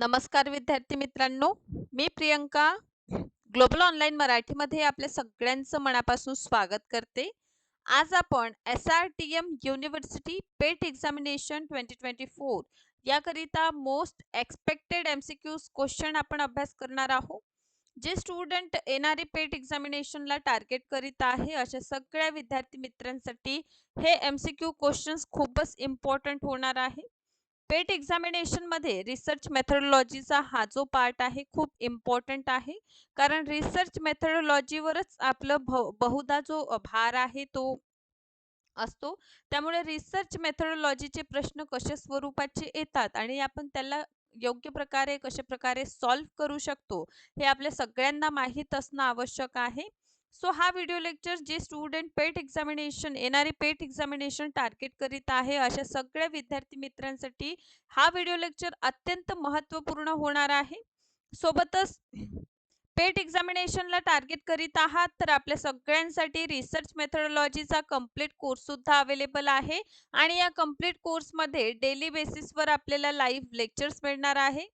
नमस्कार विद्यार्थी मित्रांनो मी प्रियंका ग्लोबल ऑनलाईन मराठीमध्ये आपल्या सगळ्यांचं मनापासून स्वागत करते. आज आपण S R T M university PET examination twenty twenty four याकरिता most expected M C Qs question आपण अभ्यास करणार आहोत. जे स्टुडंट येणारे पेट एक्झामिनेशनला टार्गेट करीत आहे अशा सगळ्या विद्यार्थी मित्रांसाठी हे एम सी क्यू क्वेश्चन्स खूपच इम्पॉर्टंट होणार आहे. पेट एक्झामिनेशनमध्ये रिसर्च मेथडॉलॉजीचा हा जो पार्ट आहे खूप इम्पॉर्टंट आहे. कारण रिसर्च मेथडॉलॉजीवरच आपलं भ बहुधा जो भार आहे तो असतो. त्यामुळे रिसर्च मेथडॉलॉजीचे प्रश्न कशा स्वरूपाचे येतात आणि आपण त्याला योग्य प्रकारे कशा प्रकारे सॉल्व्ह करू शकतो हे आपल्या सगळ्यांना माहीत असणं आवश्यक आहे. सो हा व्हिडिओ लेक्चर जे स्टुडंट पेट एक्झामिनेशन येणारी पेट एक्झामिनेशन टार्गेट करीत आहे अशा सगळ्या विद्यार्थी मित्रांसाठी हा व्हिडिओ लेक्चर अत्यंत महत्त्वपूर्ण होणार आहे. सोबतच पेट एक्झामिनेशनला टार्गेट करीत आहात तर आपल्या सगळ्यांसाठी रिसर्च मेथडॉलॉजीचा कंप्लीट कोर्ससुद्धा अवेलेबल आहे. आणि या कंप्लीट कोर्समध्ये डेली बेसिसवर आपल्याला लाईव्ह लेक्चर्स मिळणार आहे.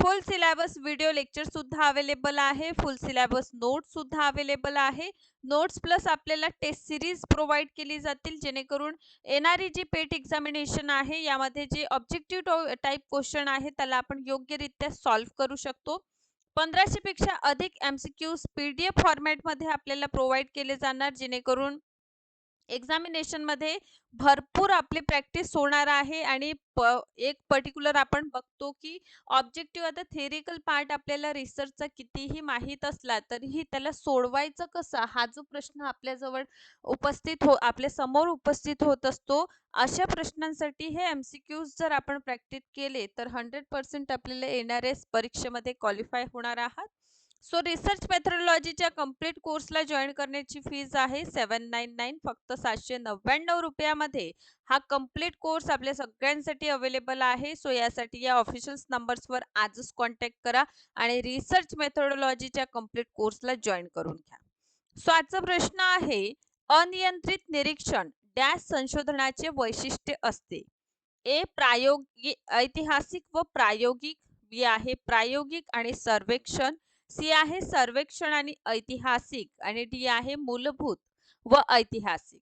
फुल सिलेबस व्हिडिओ लेक्चर सुद्धा अवेलेबल आहे. फुल सिलेबस नोट्स सुद्धा अवेलेबल आहे. नोट्स प्लस आपल्याला टेस्ट सिरीज प्रोव्हाइड केली जातील जेणेकरून येणारी जी पेट एक्झामिनेशन आहे यामध्ये जे ऑब्जेक्टिव्ह टाईप क्वेश्चन आहे त्याला आपण योग्यरित्या सॉल्व्ह करू शकतो. पंधराशे पेक्षा अधिक M C Qs P D F फॉर्मॅटमध्ये आपल्याला प्रोव्हाइड केले जाणार जेणेकरून एक्झामिनेशनमध्ये भरपूर आपली प्रॅक्टिस होणार आहे आणि प एक पर्टिक्युलर आपण बघतो की ऑब्जेक्टिव्ह आता थेरिकल पार्ट आपल्याला रिसर्चचा कितीही माहीत असला तरीही त्याला सोडवायचं कसं? हा जो प्रश्न आपल्याजवळ उपस्थित हो आपल्यासमोर उपस्थित होत असतो अशा प्रश्नांसाठी हे एम सी क्यूज जर आपण प्रॅक्टिस केले तर हंड्रेड पर्सेंट आपल्याला येणाऱ्या परीक्षेमध्ये क्वालिफाय होणार आहात. सो रिसर्च मेथडॉलॉजीच्या कंप्लीट कोर्सला जॉईन करण्याची फीज आहे सेवन नाईन नाईन फक्त सातशे नव्याण्णव रुपयामध्ये. हा कंप्लीट कोर्स आपल्या सगळ्यांसाठी अवेलेबल आहे. सो यासाठी या ऑफिशियल नंबर्सवर आजच कॉन्टॅक्ट करा आणि रिसर्च मेथडॉलॉजीच्या कंप्लीट कोर्सला जॉईन करून घ्या. सो आजचा प्रश्न आहे अनियंत्रित निरीक्षण डॅश संशोधनाचे वैशिष्ट्य असते. ए प्रायोगिक ऐतिहासिक व प्रायोगिक बी आहे प्रायोगिक आणि सर्वेक्षण. सी आहे सर्वेक्षण आणि ऐतिहासिक आणि डी आहे मूलभूत व ऐतिहासिक.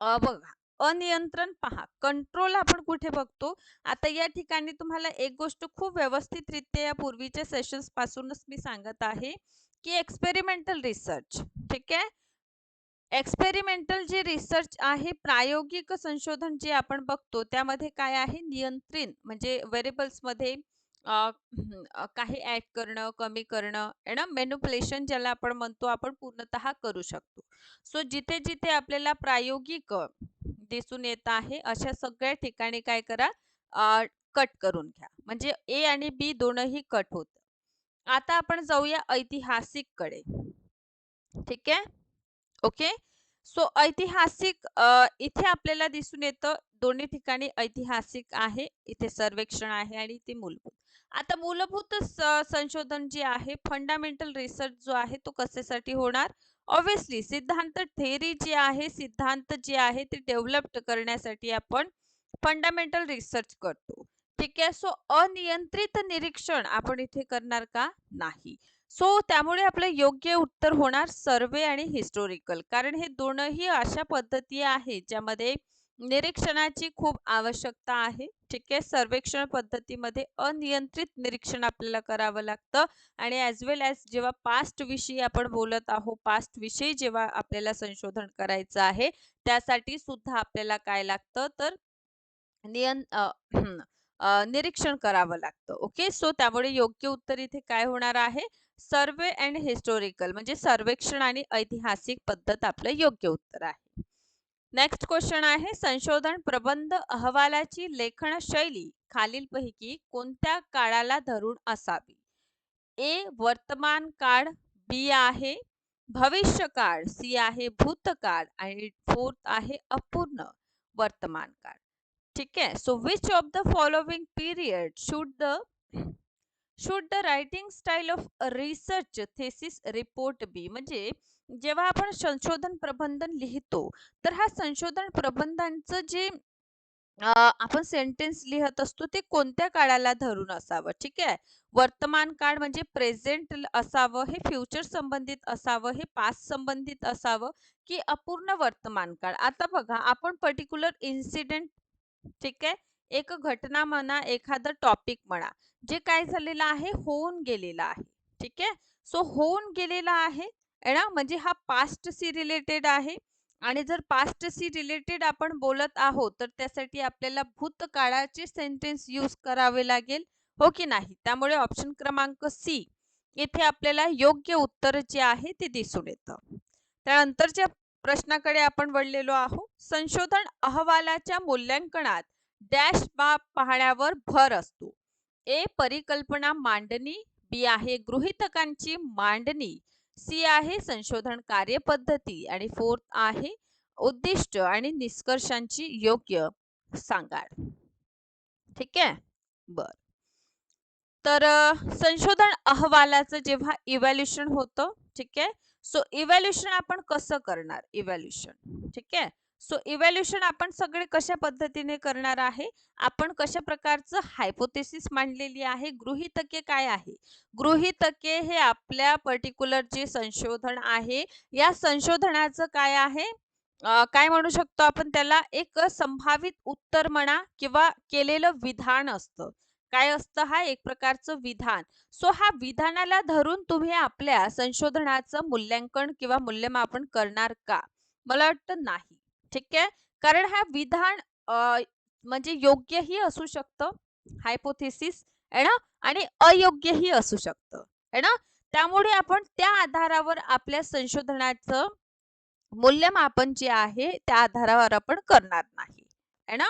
अ बघा अनियंत्रण पहा कंट्रोल आपण कुठे बघतो? आता या ठिकाणी तुम्हाला एक गोष्ट खूप व्यवस्थितरित्या या पूर्वीच्या सेशन्स पासूनच मी सांगत आहे की एक्सपेरिमेंटल रिसर्च ठीक आहे? एक्सपेरिमेंटल जे रिसर्च आहे प्रायोगिक संशोधन जे आपण बघतो त्यामध्ये काय आहे? नियंत्रण म्हणजे व्हेरिएबल्समध्ये काही ऍड करणं कमी करणं ना मेन्युप्युलेशन ज्याला आपण म्हणतो आपण पूर्णतः करू शकतो. सो जिथे जिथे आपल्याला प्रायोगिक दिसून येत आहे अशा सगळ्या ठिकाणी काय करा कट करून घ्या. म्हणजे ए आणि बी दोनही कट होत. आता आपण जाऊया ऐतिहासिककडे ठीक आहे? ओके? सो ऐतिहासिक इथे आपल्याला दिसून येतं दोन्ही ठिकाणी ऐतिहासिक आहे इथे सर्वेक्षण आहे आणि इथे मूलभूत. आता मूलभूत संशोधन जे आहे फंडामेंटल रिसर्च जो आहे तो कशासाठी होणार? ऑब्विसली सिद्धांत थेरी जे आहे सिद्धांत जे आहे ते डेव्हलप करण्यासाठी आपण फंडामेंटल रिसर्च करतो. ठीक आहे? सो अनियंत्रित निरीक्षण आपण इथे करणार का? नाही. सो त्यामुळे आपलं योग्य उत्तर होणार सर्वे आणि हिस्टोरिकल कारण हे दोनही अशा पद्धती आहेत ज्यामध्ये निरीक्षणाची खूप आवश्यकता आहे. ठीक आहे? सर्वेक्षण पद्धतीमध्ये अनियंत्रित निरीक्षण आपल्याला करावं लागतं. आणि ॲज वेल ॲज जेव्हा पास्ट विषयी आपण बोलत आहोत पास्ट विषयी जेव्हा आपल्याला संशोधन करायचं आहे त्यासाठी सुद्धा आपल्याला काय लागतं? तर नियं निरीक्षण करावं लागतं. ओके सो त्यामुळे योग्य उत्तर इथे काय होणार आहे? सर्वे अँड हिस्टोरिकल म्हणजे सर्वेक्षण आणि ऐतिहासिक पद्धत आपलं योग्य उत्तर आहे. नेक्स्ट क्वेश्चन आहे संशोधन प्रबंध अहवालाची लेखन शैली खालीलपैकी कोणत्या काळाला धरून असावी? ए वर्तमान काळ बी आहे भविष्य काळ सी आहे भूतकाळ आणि फोर्थ आहे अपूर्ण वर्तमान काळ. ठीक आहे so which of the following period should the should the writing style of research thesis report be म्हणजे जेव्हा आपण संशोधन प्रबंधन लिहितो तर हा संशोधन प्रबंधांचं जे आपण सेंटेन्स लिहत असतो ते कोणत्या काळाला धरून असावं? ठीक आहे? वर्तमान काळ म्हणजे प्रेझेंट असावं हे फ्युचर संबंधित असावं हे पास्ट संबंधित असावं की अपूर्ण वर्तमान काळ? आता बघा आपण पर्टिक्युलर इन्सिडेंट ठीक आहे? एक घटना म्हणा एखादं टॉपिक म्हणा जे काय झालेलं आहे होऊन गेलेलं आहे. ठीक आहे? सो होऊन गेलेला आहे आहे ना? म्हणजे हा पास्ट सी रिलेटेड आहे. आणि जर पास्ट सी रिलेटेड आपण बोलत आहोत तर त्यासाठी आपल्याला भूतकाळाचे सेंटेन्स यूज करावे लागेल. हो की नाही? त्यामुळे ऑप्शन क्रमांक सी येथे आपल्याला योग्य उत्तर जे आहे ते दिसून येतं. त्यानंतरच्या प्रश्नाकडे आपण वळलेलो आहोत. संशोधन अहवालाच्या मूल्यांकनात डॅश बाब पाहण्यावर भर असतो. ए परिकल्पना मांडणी. बी आहे गृहितकांची मांडणी. सी आहे संशोधन कार्यपद्धती आणि फोर्थ आहे उद्दिष्ट आणि निष्कर्षांची योग्य सांगाड. ठीक आहे? बर. तर संशोधन अहवालाचं जेव्हा इव्हॅल्युशन होतं ठीक आहे? सो इव्हॅल्युशन आपण कसं करणार? इव्हॅल्युशन ठीक आहे? सो इव्हॅल्युशन आपण सगळे कशा पद्धतीने करणार आहे? आपण कशा प्रकारचं हायपोथेसिस मांडलेली आहे? गृहितके काय आहे? गृहितके हे आपल्या पर्टिक्युलर जे संशोधन आहे या संशोधनाचं काय आहे? काय म्हणू शकतो आपण त्याला? एक संभावित उत्तर म्हणा किंवा केलेलं विधान असतं. काय असतं हा? एक प्रकारचं विधान. सो हा विधानाला धरून तुम्ही आपल्या संशोधनाचं मूल्यांकन किंवा मूल्यमापन करणार का? मला वाटतं नाही. ठीक आहे? कारण हा विधान म्हणजे योग्यही असू शकतं हायपोथेसिस आहे ना? आणि अयोग्यही असू शकतं आहे ना? त्यामुळे आपण त्या आधारावर आपल्या संशोधनाचं मूल्यमापन जे आहे त्या आधारावर आपण करणार नाही आहे ना?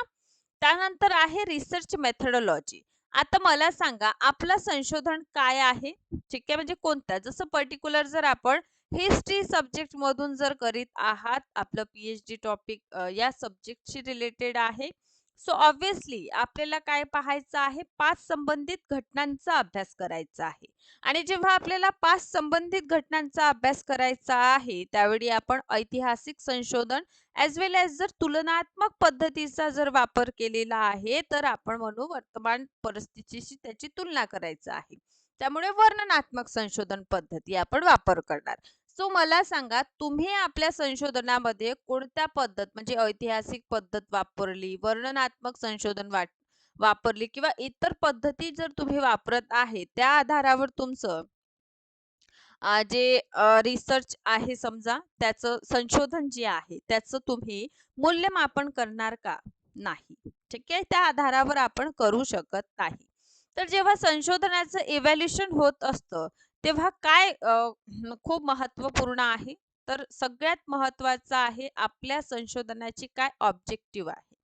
त्यानंतर आहे रिसर्च मेथडॉलॉजी आता मला सांगा आपलं संशोधन काय आहे? ठीक आहे? म्हणजे कोणतं? जसं पर्टिक्युलर जर आपण हिस्ट्री सब्जेक्ट मधून जर करीत आहात आपलं पीएचडी टॉपिक या सब्जेक्टशी रिलेटेड आहे. सो ऑब्विसली आपल्याला काय पाहायचं आहे पाच संबंधित घटनांचा अभ्यास करायचा आहे. आणि जेव्हा आपल्याला पाच संबंधित घटनांचा अभ्यास करायचा आहे त्यावेळी आपण ऐतिहासिक संशोधन ॲज वेल एज जर तुलनात्मक पद्धतीचा जर वापर केलेला आहे तर आपण म्हणू वर्तमान परिस्थितीशी त्याची तुलना करायचं आहे. त्यामुळे वर्णनात्मक संशोधन पद्धती आपण वापर करणार. सो मला सांगा तुम्ही आपल्या संशोधनामध्ये कोणत्या पद्धत म्हणजे ऐतिहासिक पद्धत वापरली वर्णनात्मक संशोधन वाट वापरली किंवा इतर पद्धती जर तुम्ही वापरत आहे त्या आधारावर तुमचं जे रिसर्च आहे समजा त्याचं संशोधन जे आहे त्याचं तुम्ही मूल्यमापन करणार का नाही? ठीक आहे? त्या आधारावर आपण करू शकत नाही. तर जेव्हा संशोधनाचं इव्हॅल्युशन होत असतं तेव्हा काय खूप महत्त्वपूर्ण आहे? तर सगळ्यात महत्वाचं आहे आपल्या संशोधनाची काय ऑब्जेक्टिव्ह आहे?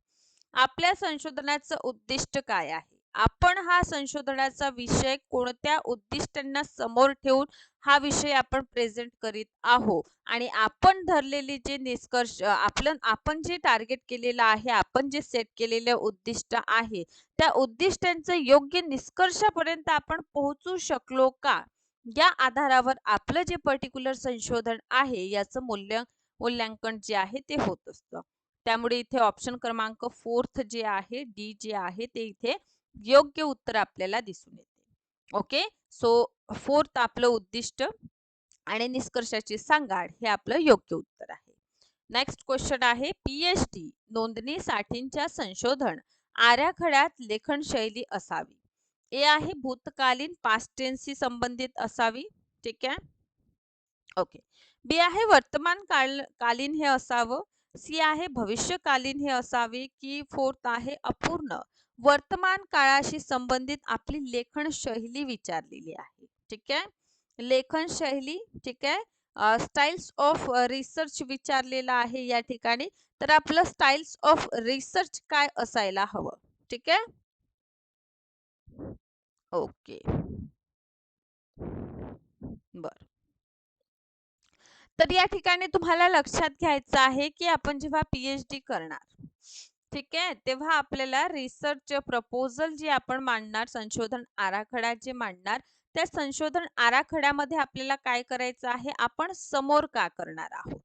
आपल्या संशोधनाचं उद्दिष्ट काय आहे? आपण हा संशोधनाचा विषय कोणत्या उद्दिष्टांना समोर ठेवून हा विषय आपण प्रेझेंट करीत आहोत आणि आपण धरलेले जे निष्कर्ष आपलं आपण जे टार्गेट केलेलं आहे आपण जे सेट केलेले उद्दिष्ट आहे त्या उद्दिष्टांचं योग्य निष्कर्षापर्यंत आपण पोहोचू शकलो का? या आधारावर आपलं जे पर्टिक्युलर संशोधन आहे याचं मूल्य मूल्यांकन जे आहे ते होत असतं. त्यामुळे इथे ऑप्शन क्रमांक फोर्थ जे आहे डी जे आहे ते इथे योग्य उत्तर आपल्याला दिसून येते. ओके सो फोर्थ आपलं उद्दिष्ट आणि निष्कर्षाची सांगाड हे आपलं योग्य उत्तर आहे. नेक्स्ट क्वेश्चन आहे पीएचडी नोंदणीसाठीच्या संशोधन आराखड्यात लेखन शैली असावी. ए आहे भूतकालीन पास्टेनशी संबंधित असावी ठीक आहे? ओके बी आहे वर्तमान काल कालीन हे असावं. सी आहे भविष्यकालीन हे असावे की फोर्थ आहे अपूर्ण. वर्तमान काळाशी संबंधित आपली लेखन शैली विचारलेली आहे ठीक आहे? लेखन शैली ठीक आहे? स्टाईल्स ऑफ रिसर्च विचारलेला आहे या ठिकाणी. तर आपलं स्टाईल्स ऑफ रिसर्च काय असायला हवं ठीक आहे? ओके. बर. तर या ठिकाणी तुम्हाला लक्षात घ्यायचं आहे की आपण जेव्हा पीएचडी करणार ठीक आहे तेव्हा आपल्याला रिसर्च प्रपोजल जे आपण मांडणार संशोधन आराखडा जे मांडणार त्या संशोधन आराखड्यामध्ये आपल्याला काय करायचं आहे? आपण समोर का करणार आहोत?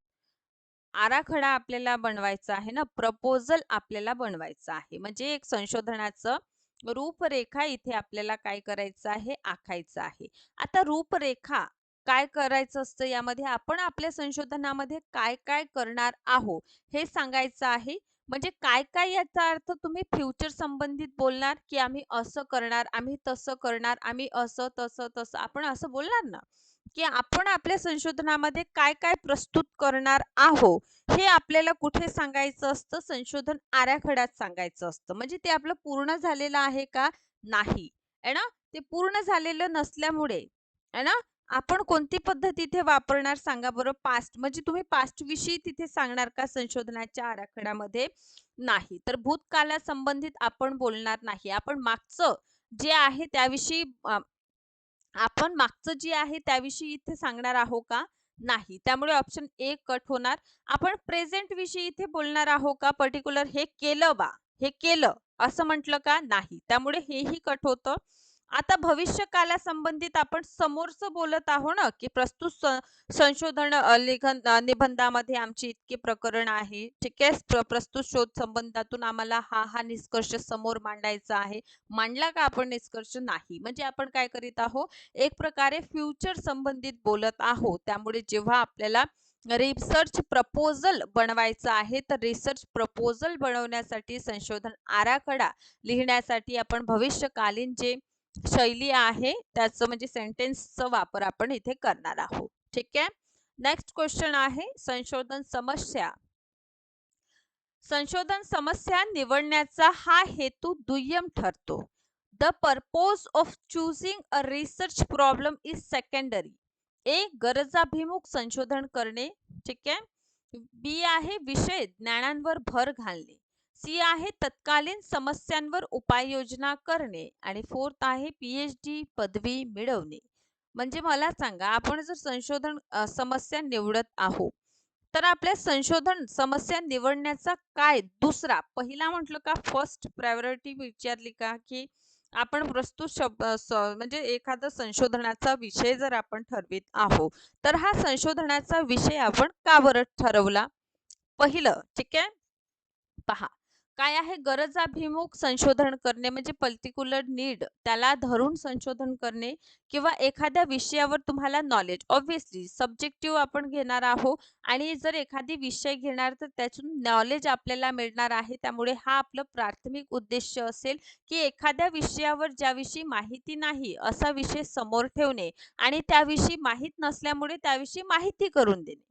आराखडा आपल्याला बनवायचा आहे ना प्रपोजल आपल्याला बनवायचं आहे. म्हणजे एक संशोधनाचं रूपरेखा इथे आपल्याला काय करायचं आहे? आखायचं आहे. आता रूपरेखा काय करायचं असतं? यामध्ये आपण आपल्या संशोधनामध्ये काय काय करणार आहोत? हे सांगायचं आहे. म्हणजे काय काय याचा अर्थ तुम्ही फ्युचर संबंधित बोलणार की आम्ही असं करणार आम्ही तसं करणार आम्ही असं तसं तसं आपण असं बोलणार ना? की आपण आपल्या संशोधनामध्ये काय काय प्रस्तुत करणार आहो हे आपल्याला कुठे सांगायचं असतं? संशोधन आराखड्यात सांगायचं असतं. म्हणजे ते आपलं पूर्ण झालेलं आहे का? नाही. आहे ना? ते पूर्ण झालेलं नसल्यामुळे. आहे ना? आपण कोणती पद्धत इथे वापरणार सांगा बरं? पास्ट म्हणजे तुम्ही पास्ट विषयी तिथे सांगणार का संशोधनाच्या आराखड्यामध्ये? नाही. तर भूतकाला संबंधित आपण बोलणार नाही. आपण मागचं जे आहे त्याविषयी आपण मागचं जे आहे त्याविषयी इथे सांगणार आहोत का? नाही. त्यामुळे ऑप्शन ए कट होणार. आपण प्रेझेंट विषयी इथे बोलणार आहोत का? पर्टिक्युलर हे केलं बा. हे केलं. असं म्हटलं का? नाही. त्यामुळे हेही कट होतं. आता भविष्य संबंधित आपण समोरचं बोलत आहो ना की प्रस्तुत संशोधन लेखन निबंधामध्ये आमची इतके प्रकरण आहे. ठीक आहे? प्रस्तुत शोध संबंधातून आम्हाला हा हा निष्कर्ष समोर मांडायचा आहे. मांडला का आपण निष्कर्ष नाही? म्हणजे आपण काय करीत आहोत? एक प्रकारे फ्युचर संबंधित बोलत आहोत. त्यामुळे जेव्हा आपल्याला रिसर्च प्रपोजल बनवायचं आहे तर रिसर्च प्रपोजल बनवण्यासाठी संशोधन आराखडा लिहिण्यासाठी आपण भविष्यकालीन जे शैली आहे त्याचं म्हणजे सेंटेन्सचा वापर आपण इथे करणार आहोत. ठीक आहे? नेक्स्ट क्वेश्चन आहे संशोधन समस्या. संशोधन समस्या निवडण्याचा हा हेतू दुय्यम ठरतो. The purpose of choosing a research problem is secondary A गरजाभिमुख संशोधन करणे. ठीक आहे? बी आहे विषय ज्ञानांवर भर घालणे. सी आहे तत्कालीन समस्यांवर उपाययोजना करणे आणि फोर्थ आहे पीएच डी पदवी मिळवणे. म्हणजे मला सांगा आपण जर संशोधन समस्या निवडत आहोत तर आपल्या संशोधन समस्या निवडण्याचा काय दुसरा पहिला म्हटलं का फर्स्ट प्रायोरिटी विचारली का की आपण प्रस्तुत शब्द म्हणजे एखादा संशोधनाचा विषय जर आपण ठरवित आहोत तर हा संशोधनाचा विषय आपण का बरं ठरवला? पहिलं ठीक आहे? पहा काय आहे? गरजाभिमुख संशोधन करणे म्हणजे पर्टिक्युलर नीड त्याला धरून संशोधन करणे किंवा एखाद्या विषयावर तुम्हाला नॉलेज ऑब्व्हियसली सब्जेक्टिव्ह आपण घेणार आहोत आणि जर एखादी विषय घेणार तर त्यातून नॉलेज आपल्याला मिळणार आहे. त्यामुळे हा आपलं प्राथमिक उद्देश असेल की एखाद्या विषयावर ज्याविषयी माहिती नाही असा विषय समोर ठेवणे आणि त्याविषयी माहीत नसल्यामुळे त्याविषयी माहिती करून देणे.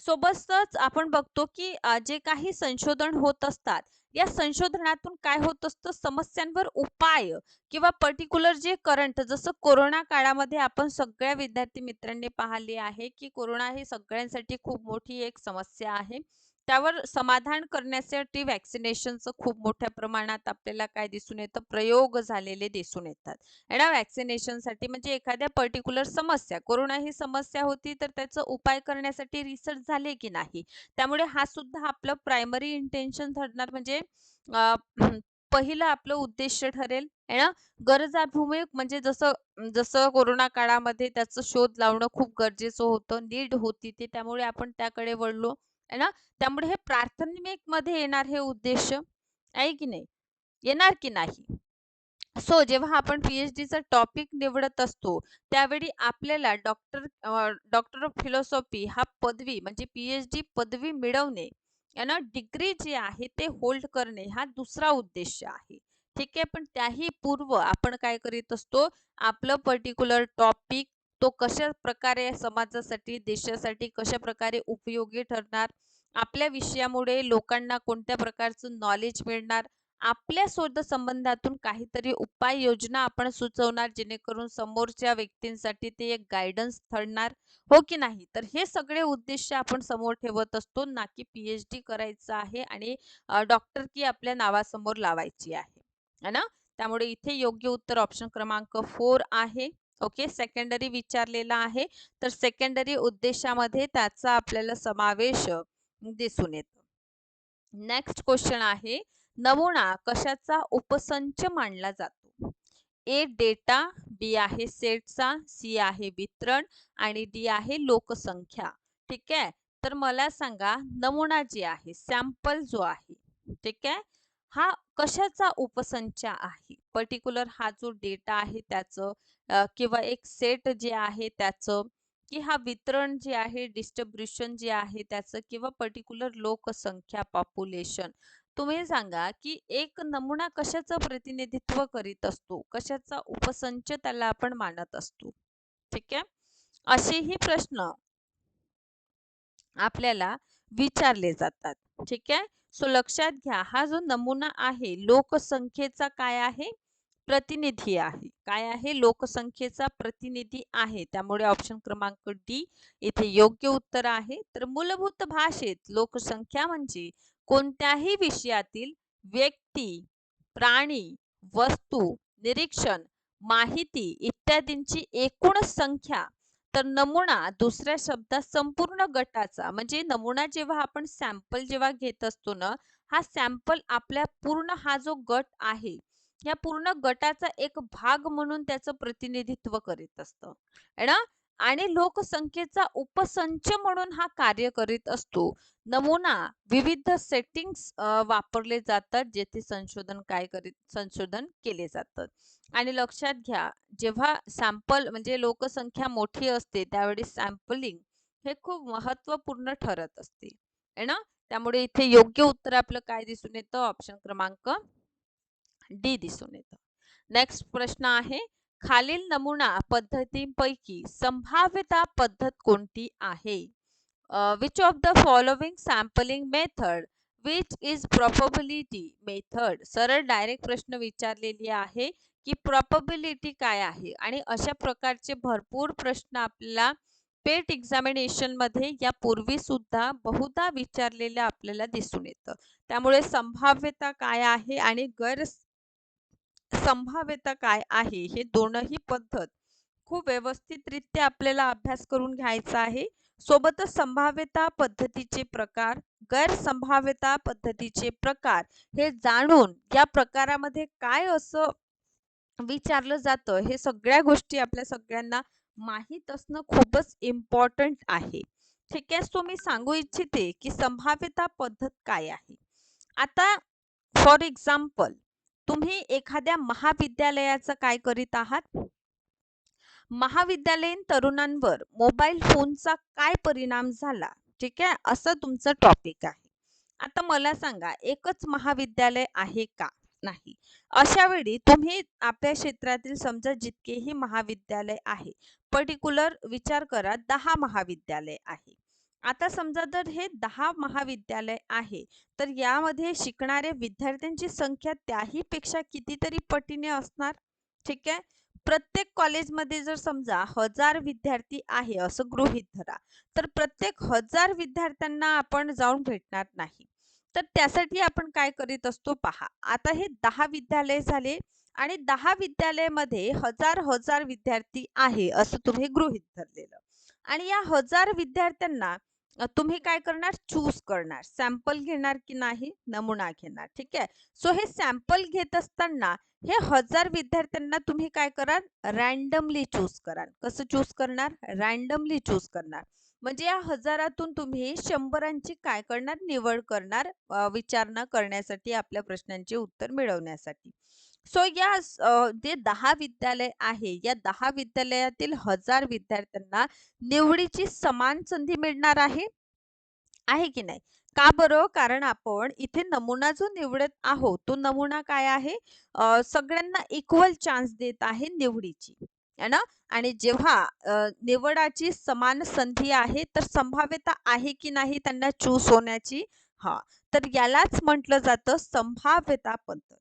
सोबतच आपण बघतो की जे काही संशोधन होत असतात या संशोधनातून काय होत असतं? समस्यांवर उपाय किंवा पर्टिक्युलर जे करंट जसं कोरोना काळामध्ये आपण सगळ्या विद्यार्थी मित्रांनी पाहिले आहे की कोरोना ही सगळ्यांसाठी खूप मोठी एक समस्या आहे. त्यावर समाधान करण्यासाठी वॅक्सिनेशनचं खूप मोठ्या प्रमाणात आपल्याला काय दिसून येतं? प्रयोग झालेले दिसून येतात. ना वॅक्सिनेशनसाठी म्हणजे एखाद्या पर्टिक्युलर समस्या कोरोना ही समस्या होती तर त्याचा उपाय करण्यासाठी रिसर्च झाले की नाही? त्यामुळे हा सुद्धा आपलं प्रायमरी इंटेन्शन ठरणार म्हणजे पहिलं आपलं उद्देश ठरेल. आहे ना गरजाभिमुख म्हणजे जसं जसं कोरोना काळामध्ये त्याचं शोध लावणं खूप गरजेचं होतं नीड होती ते त्यामुळे आपण त्याकडे वळलो. आहे ना? त्यामुळे हे प्राथमिकमध्ये येणार हे उद्देश आहे की नाही? येणार की नाही? सो जेव्हा आपण पीएचडी डीचा टॉपिक निवडत असतो त्यावेळी आपल्याला डॉक्टर डॉक्टर ऑफ फिलॉसॉफी हा पदवी म्हणजे पीएचडी पदवी मिळवणे यानं डिग्री जी आहे ते होल्ड करणे हा दुसरा उद्देश आहे. ठीक आहे? पण त्याही पूर्व आपण काय करीत असतो आपलं पर्टिक्युलर टॉपिक तो कशा प्रकारे समाजासाठी देशासाठी कशा प्रकारे उपयोगी ठरणार? आपल्या विषयामुळे लोकांना कोणत्या प्रकारचं नॉलेज मिळणार? आपल्या शोध संबंधातून काहीतरी उपाययोजना आपण सुचवणार जेणेकरून समोरच्या व्यक्तींसाठी ते एक गायडन्स ठरणार हो की नाही? तर हे सगळे उद्देश आपण समोर ठेवत असतो. ना की पीएच डी करायचं आहे आणि डॉक्टर की आपल्या नावासमोर लावायची आहे. ना? त्यामुळे इथे योग्य उत्तर ऑप्शन क्रमांक फोर आहे. ओके. सेकंडरी विचारलेला आहे. तर सेकंडरी उद्देशामध्ये त्याचा आपल्याला समावेश दिसून येतो. नेक्स्ट क्वेश्चन आहे नमुना कशाचा उपसंच मानला जातो? ए डेटा बी आहे सेटचा सी आहे वितरण आणि डी आहे लोकसंख्या. ठीक आहे? तर मला सांगा नमुना जे आहे सॅम्पल जो आहे ठीक आहे? हा कशाचा उपसंच आहे? पर्टिक्युलर हा जो डेटा आहे त्याचं किंवा एक सेट जे आहे त्याचं की हा वितरण जे आहे डिस्ट्रीब्युशन जे आहे त्याचं किंवा पर्टिक्युलर लोकसंख्या पॉप्युलेशन तुम्ही सांगा की एक नमुना कशाचं प्रतिनिधित्व करीत असतो? कशाचा उपसंच त्याला आपण मानत असतो? ठीक आहे? असेही प्रश्न आपल्याला विचारले जातात. ठीक आहे? सो लक्षात घ्या हा जो नमुना आहे लोकसंख्येचा काय आहे? प्रतिनिधी आहे. काय आहे? लोकसंख्येचा प्रतिनिधी आहे. त्यामुळे ऑप्शन क्रमांक डी इथे योग्य उत्तर आहे. तर मूलभूत भाषेत लोकसंख्या म्हणजे कोणत्याही विषयातील व्यक्ती प्राणी वस्तू निरीक्षण माहिती इत्यादींची एकूण संख्या तर नमुना दुसऱ्या शब्दात संपूर्ण गटाचा म्हणजे नमुना जेव्हा आपण सॅम्पल जेव्हा घेत असतो ना हा सॅम्पल आपल्या पूर्ण हा जो गट आहे या पूर्ण गटाचा एक भाग म्हणून त्याचं प्रतिनिधित्व करीत असतं. है ना? आणि लोकसंख्येचा उपसंच म्हणून हा कार्य करीत असतो. नमुना विविध सेटिंग्स वापरले जातात जेथे संशोधन काय करीत संशोधन केले जातं. आणि लक्षात घ्या जेव्हा सॅम्पल म्हणजे लोकसंख्या मोठी असते त्यावेळी सॅम्पलिंग हे खूप महत्त्वपूर्ण ठरत असते. है ना? त्यामुळे इथे योग्य उत्तर आपलं काय दिसून येतं? ऑप्शन क्रमांक डी दिसून येतं. नेक्स्ट प्रश्न आहे खालील नमुना पद्धतींपैकी संभाव्यता पद्धत कोणती आहे? Which of the following sampling method which is probability method सरळ डायरेक्ट प्रश्न विचारलेली आहे की प्रॉपबिलिटी काय आहे? आणि अशा प्रकारचे भरपूर प्रश्न आपल्याला पेट एक्झामिनेशनमध्ये यापूर्वी सुद्धा बहुधा विचारलेलं आपल्याला दिसून येतं. त्यामुळे संभाव्यता काय आहे आणि गैर संभाव्यता काय आहे? हे दोनही पद्धत खूप व्यवस्थितरित्या आपल्याला अभ्यास करून घ्यायचा आहे. सोबतच संभाव्यता पद्धतीचे प्रकार गैरसंभाव्यता पद्धतीचे प्रकार हे जाणून या प्रकारामध्ये काय असं विचारलं जातं हे सगळ्या गोष्टी आपल्या सगळ्यांना माहीत असणं खूपच इम्पॉर्टंट आहे. ठीक आहे सो मी सांगू इच्छिते की संभाव्यता पद्धत काय आहे? आता फॉर एक्झाम्पल तुम्ही एखाद्या महाविद्यालयाचं काय करीत आहात? महाविद्यालयीन तरुणांवर मोबाईल फोनचा काय परिणाम झाला? ठीक आहे असं तुमचं टॉपिक आहे. आता मला सांगा एकच महाविद्यालय आहे का? नाही. अशा वेळी तुम्ही आपल्या क्षेत्रातील समजा जितकेही महाविद्यालय आहे पर्टिक्युलर विचार करा दहा महाविद्यालय आहे. आता समजा जर हे दहा महाविद्यालय आहे तर यामध्ये शिकणाऱ्या विद्यार्थ्यांची संख्या त्याही पेक्षा कितीतरी पटीने असणार? ठीक आहे. प्रत्येक कॉलेजमध्ये जर समजा हजार विद्यार्थी आहे असं गृहित धरा तर प्रत्येक हजार विद्यार्थ्यांना आपण जाऊन भेटणार नाही. तर त्यासाठी आपण काय करीत असतो पहा आता हे दहा विद्यालय झाले आणि दहा विद्यालयामध्ये हजार हजार विद्यार्थी आहे असं तुम्ही गृहित धरलेलं. आणि या हजार विद्यार्थ्यांना तुम्ही काय करणार? चूज करणार. सॅम्पल घेणार की नाही? नमुना घेणार. ठीक आहे? सो हे सॅम्पल घेत असताना हे हजार विद्यार्थ्यांना तुम्ही काय कराल? रॅन्डमली चूज कराल. कसं चूज करणार? रॅन्डमली चूज करणार. म्हणजे या हजारातून तुम्ही शंभरांची काय करणार? निवड करणार विचारणा करण्यासाठी आपल्या प्रश्नांचे उत्तर मिळवण्यासाठी. सो या जे दहा विद्यालय आहे या दहा विद्यालयातील हजार विद्यार्थ्यांना निवडीची समान संधी मिळणार आहे? आहे की नाही? का बरं? कारण आपण इथे नमुना जो निवडत आहोत तो नमुना काय आहे? सगळ्यांना इक्वल चान्स देत आहे निवडीची है ना? आणि जेव्हा निवडाची समान संधी आहे तर संभाव्यता आहे की नाही त्यांना चूज होण्याची? हा. तर यालाच म्हटलं जातं संभाव्यता पद्धत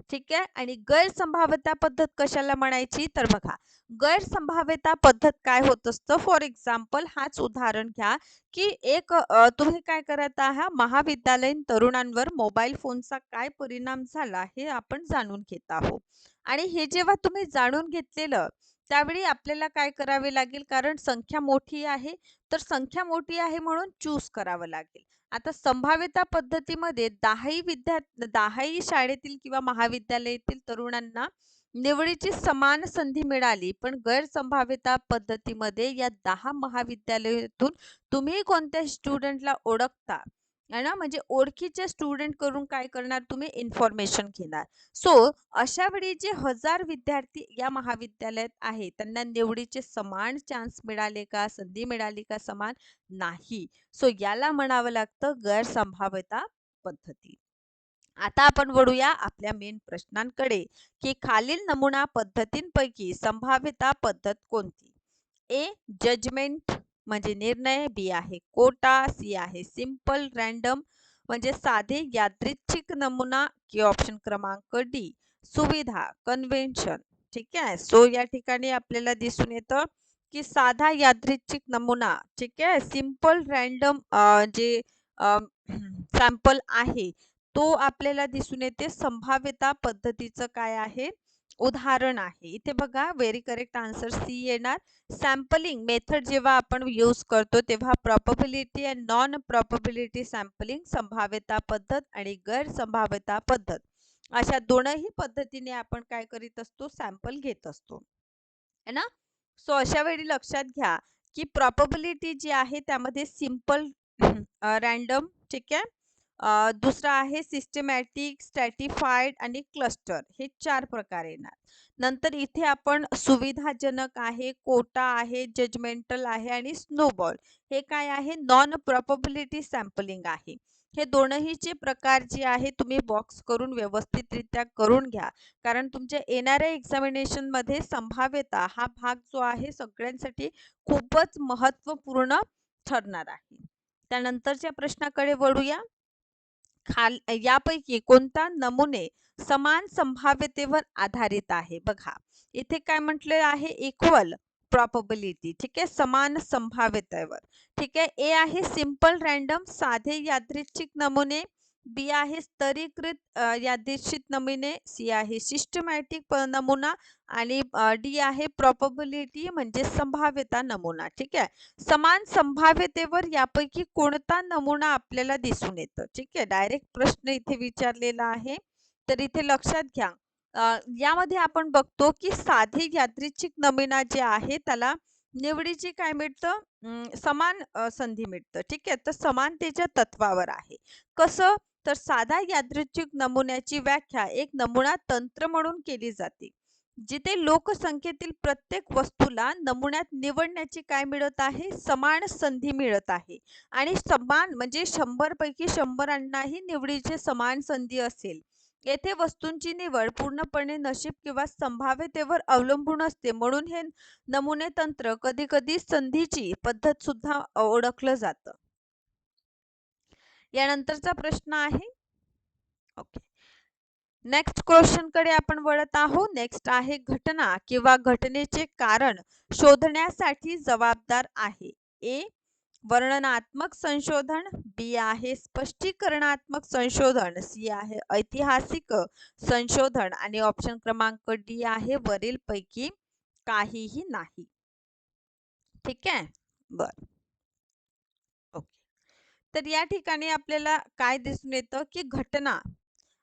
ठीक आहे? आणि गैरसंभाव्यता पद्धत कशाला म्हणायची? तर बघा गैरसंभाव्यता पद्धत काय होत असतं? फॉर एक्झाम्पल हाच उदाहरण घ्या की एक तुम्ही काय करत आहात? महाविद्यालयीन तरुणांवर मोबाईल फोनचा काय परिणाम झाला हे आपण जाणून घेत आहोत. आणि हे जेव्हा तुम्ही जाणून घेतलेलं त्यावेळी आपल्याला काय करावे लागेल? कारण संख्या मोठी आहे तर संख्या मोठी आहे म्हणून चूज करावं लागेल. आता संभाव्यता पद्धतीमध्ये दहाही विद्या दहाही शाळेतील किंवा महाविद्यालयातील तरुणांना निवडीची समान संधी मिळाली पण गैरसंभाव्यता पद्धतीमध्ये या दहा महाविद्यालयातून तुम्ही कोणत्या स्टुडंटला ओळखता? आहे ना? म्हणजे ओळखीच्या स्टुडंट करून काय करणार? तुम्ही इन्फॉर्मेशन घेणार. सो अशा वेळी जे हजार विद्यार्थी या महाविद्यालयात आहेत त्यांना निवडीचे समान चान्स मिळाले का? संधी मिळाली का? समान नाही. सो याला म्हणावं लागतं गैरसंभाव्यता पद्धती. आता आपण वळूया आपल्या मेन प्रश्नांकडे की खालील नमुना पद्धतींपैकी संभाव्यता पद्धत कोणती? ए जजमेंट म्हणजे निर्णय बी आहे. कोटा सी आहे. सिंपल रॅन्डम म्हणजे साधे यादृच्छिक नमुना की ऑप्शन क्रमांक डी सुविधा कन्व्हेन्शन ठीक आहे? सो या ठिकाणी आपल्याला दिसून येतं की साधा यादृच्छिक नमुना. ठीक आहे? सिंपल रॅन्डम जे सॅम्पल आहे तो आपल्याला दिसून येते. संभाव्यता पद्धतीचं काय आहे? उदाहरण आहे. इथे बघा व्हेरी करेक्ट आन्सर सी येणार. सॅम्पलिंग मेथड जेव्हा आपण यूज करतो तेव्हा probability and non probability sampling संभाव्यता पद्धत आणि गैर संभाव्यता पद्धत. अशा दोनही पद्धतीने आपण काय करीत असतो? सॅम्पल घेत असतो. है ना? सो अशा वेळी लक्षात घ्या की प्रॉपबिलिटी जी आहे त्यामध्ये सिंपल रॅन्डम ठीक आहे? दुसरा आहे सिस्टमॅटिक स्टॅटिफाईड आणि क्लस्टर हे चार प्रकार येणार. नंतर इथे आपण सुविधाजनक आहे कोटा आहे जजमेंटल आहे आणि स्नोबॉल हे काय आहे? नॉन प्रॉपबिलिटी सॅम्पलिंग आहे. हे दोनहीचे प्रकार जे आहे तुम्ही बॉक्स करून व्यवस्थितरित्या करून घ्या. कारण तुमच्या येणाऱ्या एक्झामिनेशनमध्ये संभाव्यता हा भाग जो आहे सगळ्यांसाठी खूपच महत्त्वपूर्ण ठरणार आहे. त्यानंतरच्या प्रश्नाकडे वळूया. खाल यापैकी कोणता नमुने समान संभाव्यतेवर आधारित आहे? बघा इथे काय म्हटले आहे? इक्वल प्रॉपबिलिटी ठीक आहे? समान संभाव्यतेवर ठीक आहे? ए आहे सिंपल रॅन्डम साधे यादृच्छिक नमुने. बी आहे स्तरीकृत यादृच्छिक नमुने सी आहे सिस्टमॅटिक नमुना आणि डी आहे प्रॉपबिलिटी म्हणजे संभाव्यता नमुना ठीक आहे? समान संभाव्यतेवर यापैकी कोणता नमुना आपल्याला दिसून येतं ठीक आहे? डायरेक्ट प्रश्न इथे विचारलेला आहे तर इथे लक्षात घ्या. यामध्ये आपण बघतो की साधे यादृच्छिक नमुना जे आहे त्याला निवडीची काय मिळतं? समान संधी मिळतं ठीक आहे? तर समानतेच्या तत्वावर आहे. कसं? तर साधा यादृच्छिक नमुन्याची व्याख्या एक नमुना तंत्र म्हणून केली जाते जिथे लोकसंख्येतील प्रत्येक वस्तूला नमुन्यात निवडण्याची काय मिळत आहे? समान संधी मिळत आहे. आणि समान म्हणजे शंभर पैकी शंभरांनाही निवडीची समान संधी असेल. येथे वस्तूंची निवड पूर्णपणे नशीब किंवा संभाव्यतेवर अवलंबून असते म्हणून हे नमुने तंत्र कधीकधी संधीची पद्धत सुद्धा ओळखलं जातं. यानंतरचा प्रश्न आहे. ओके नेक्स्ट क्वेश्चनकडे आपण वळत आहोत. नेक्स्ट आहे घटना किंवा घटनेचे कारण शोधण्यासाठी जबाबदार आहे. ए वर्णनात्मक संशोधन. बी आहे स्पष्टीकरणात्मक संशोधन. सी आहे ऐतिहासिक संशोधन. आणि ऑप्शन क्रमांक डी आहे वरील पैकी काहीही नाही. ठीक आहे? बर. ओके तर या ठिकाणी आपल्याला काय दिसून येतं की घटना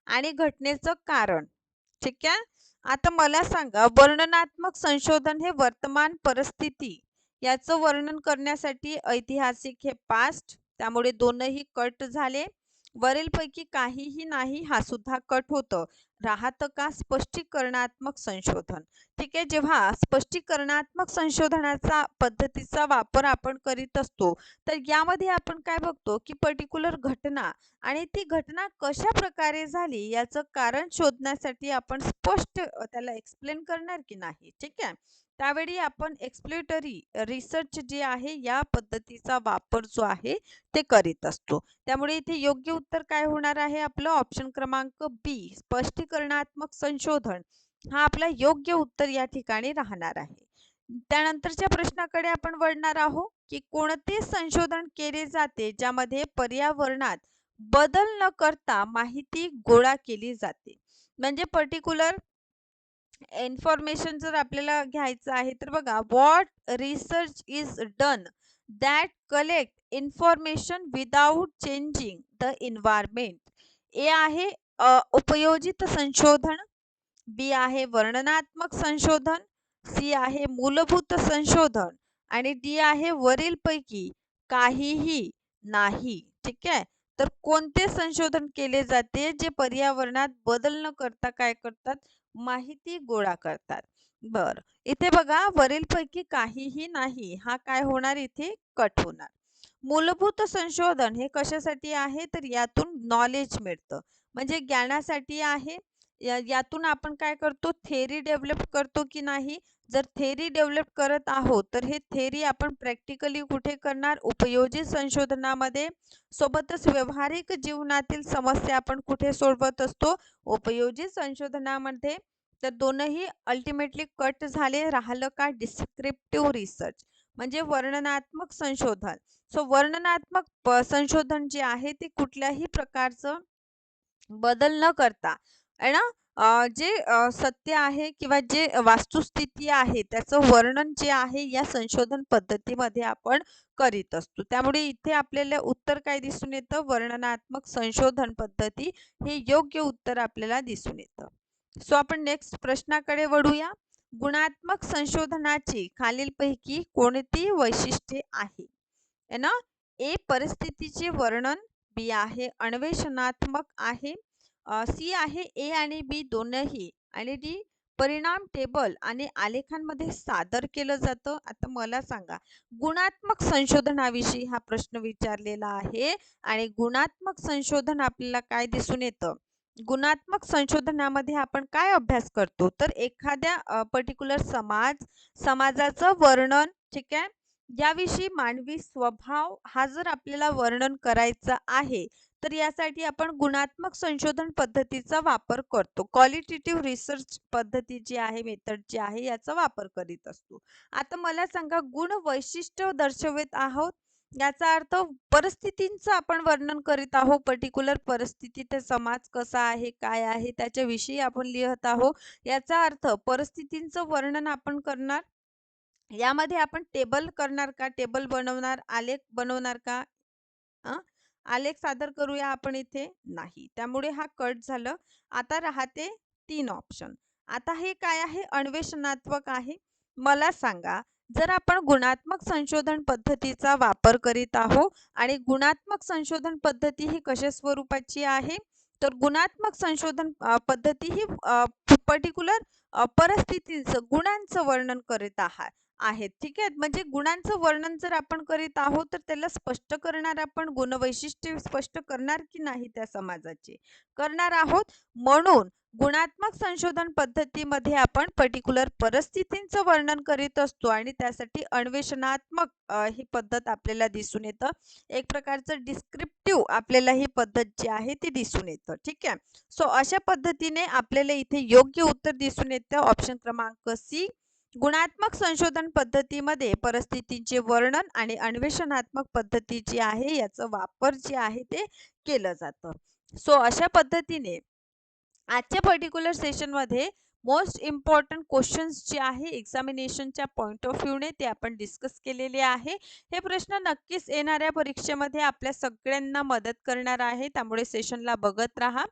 आणि घटनेचं कारण. ठीक आहे? आता मला सांगा वर्णनात्मक संशोधन हे वर्तमान परिस्थिती याचं वर्णन करण्यासाठी ऐतिहासिक हे पास्ट त्यामुळे दोनही कट झाले. वरीलपैकी काहीही नाही हा सुद्धा कट होतं. राहतं का? स्पष्टीकरणात्मक संशोधन. ठीक आहे जेव्हा स्पष्टीकरणात्मक संशोधनाचा पद्धतीचा वापर आपण करीत असतो तर यामध्ये आपण काय बघतो की पर्टिक्युलर घटना आणि ती घटना कशा प्रकारे झाली याचं कारण शोधण्यासाठी आपण स्पष्ट त्याला एक्सप्लेन करणार की नाही. ठीक आहे? त्यावेळी आपण एक्सप्लेटरी रिसर्च जे आहे या पद्धतीचा वापर जो आहे ते करीत असतो. त्यामुळे इथे योग्य उत्तर काय होणार आहे? आपलं ऑप्शन क्रमांक बी स्पष्टीकरणात्मक संशोधन. हा आपला योग्य उत्तर या ठिकाणी राहणार आहे. त्यानंतरच्या प्रश्नाकडे आपण वळणार आहोत की कोणते संशोधन केले जाते ज्यामध्ये पर्यावरणात बदल न करता माहिती गोळा केली जाते. म्हणजे पर्टिक्युलर इन्फॉर्मेशन जर आपल्याला घ्यायचं आहे तर बघा what research is done that collect information without changing the environment A आहे उपयोजित संशोधन. बी आहे वर्णनात्मक संशोधन. सी आहे मूलभूत संशोधन. आणि डी आहे वरीलपैकी काहीही नाही. ठीक आहे? तर कोणते संशोधन केले जाते जे पर्यावरणात बदल न करता काय करतात? माहिती गोळा करतात. बर इथे बघा वरीलपैकी काहीही नाही हा काय होणार इथे? कट होणार. मूलभूत संशोधन हे कशासाठी आहे? तर यातून नॉलेज मिळतं. म्हणजे ज्ञानासाठी आहे यातून आपण काय करतो? थेरी डेव्हलप करतो की नाही? जर थेरी डेव्हलप करत आहोत तर हे थेरी आपण प्रॅक्टिकली कुठे करणार? उपयोजित संशोधनामध्ये. सोबतच व्यवहारिक जीवनातील समस्या आपण कुठे सोडवत असतो? उपयोजित संशोधनामध्ये. तर दोनही अल्टिमेटली कट झाले. राहिलं का? डिस्क्रिप्टिव्ह रिसर्च म्हणजे वर्णनात्मक संशोधन. सो वर्णनात्मक संशोधन जे आहे ते कुठल्याही प्रकारचं बदल न करता आहे ना जे सत्य आहे किंवा जे वास्तुस्थिती आहे त्याचं वर्णन जे आहे या संशोधन पद्धतीमध्ये आपण करीत असतो. त्यामुळे इथे आपल्याला उत्तर काय दिसून येतं? वर्णनात्मक संशोधन पद्धती हे योग्य उत्तर आपल्याला दिसून येतं. सो आपण नेक्स्ट प्रश्नाकडे वळूया. गुणात्मक संशोधनाची खालीलपैकी कोणती वैशिष्ट्ये आहे? ना? ए परिस्थितीचे वर्णन बी आहे अन्वेषणात्मक आहे. सी आहे ए आणि बी दोनही आणि डी परिणाम टेबल आणि आलेखांमध्ये सादर केलं जातं. आता मला सांगा गुणात्मक संशोधनाविषयी हा प्रश्न विचारलेला आहे आणि गुणात्मक संशोधन आपल्याला काय दिसून येतं? गुणात्मक संशोधनामध्ये आपण काय अभ्यास करतो? तर एखाद्या पर्टिक्युलर समाज समाजाचं वर्णन ठीक आहे? याविषयी मानवी स्वभाव हा जर आपल्याला वर्णन करायचा आहे तर यासाठी आपण गुणात्मक संशोधन पद्धतीचा वापर करतो. क्वालिटेटिव्ह रिसर्च पद्धती जी आहे मेथड जी आहे याचा वापर करीत असतो. आता मला सांगा गुण वैशिष्ट्य दर्शवित आहोत? याचा अर्थ परिस्थितींचं आपण वर्णन करीत आहोत. पर्टिक्युलर परिस्थिती ते समाज कसा आहे काय आहे त्याच्याविषयी आपण लिहत आहोत. याचा अर्थ परिस्थितींचं वर्णन आपण करणार? यामध्ये आपण टेबल करणार का? टेबल बनवणार? आलेख बनवणार का? आलेख सादर करूया आपण इथे? नाही. त्यामुळे हा कट झालं. आता राहते तीन ऑप्शन. आता हे काय आहे? अन्वेषणात्मक आहे. मला सांगा जर आपण गुणात्मक संशोधन पद्धतीचा वापर करीत आहोत आणि गुणात्मक संशोधन पद्धती ही कशा स्वरूपाची आहे? तर गुणात्मक संशोधन पद्धती ही पर्टिक्युलर परिस्थितीचं गुणांचं वर्णन करीत आहात. आहेत. ठीक आहे? म्हणजे गुणांचं वर्णन जर आपण करीत आहोत तर त्याला स्पष्ट करणार आपण गुणवैशिष्ट्य स्पष्ट करणार की नाही त्या समाजाचे? करणार आहोत. म्हणून गुणात्मक संशोधन पद्धतीमध्ये आपण पर्टिक्युलर परिस्थितींचं वर्णन करीत असतो आणि त्यासाठी अन्वेषणात्मक ही पद्धत आपल्याला दिसून येतं. एक प्रकारचं डिस्क्रिप्टिव्ह आपल्याला ही पद्धत जी आहे ती दिसून येतं. ठीक आहे? सो अशा पद्धतीने आपल्याला इथे योग्य उत्तर दिसून येतं. ऑप्शन क्रमांक सी गुणात्मक संशोधन पद्धतीमध्ये परिस्थितीचे वर्णन आणि अन्वेषणात्मक पद्धती जी आहे याचा वापर जे आहे ते केलं जातं. सो अशा पद्धतीने आजच्या पर्टिक्युलर सेशनमध्ये मोस्ट इम्पॉर्टंट क्वेश्चन्स जे आहे एक्झामिनेशनच्या पॉईंट ऑफ व्ह्यूने ते आपण डिस्कस केलेले आहे. हे प्रश्न नक्कीच येणाऱ्या परीक्षेमध्ये आपल्या सगळ्यांना मदत करणार आहे. त्यामुळे सेशनला बघत राहा.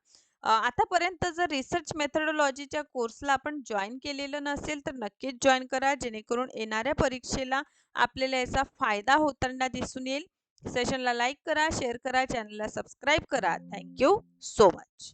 आतापर्यंत जर रिसर्च मेथडॉलॉजीच्या कोर्सला आपण जॉईन केलेलं नसेल तर नक्कीच जॉईन करा. जेणेकरून येणाऱ्या परीक्षेला आपल्याला याचा फायदा होताना दिसून येईल. सेशनला लाईक करा शेअर करा चॅनलला सबस्क्राईब करा. Thank you so much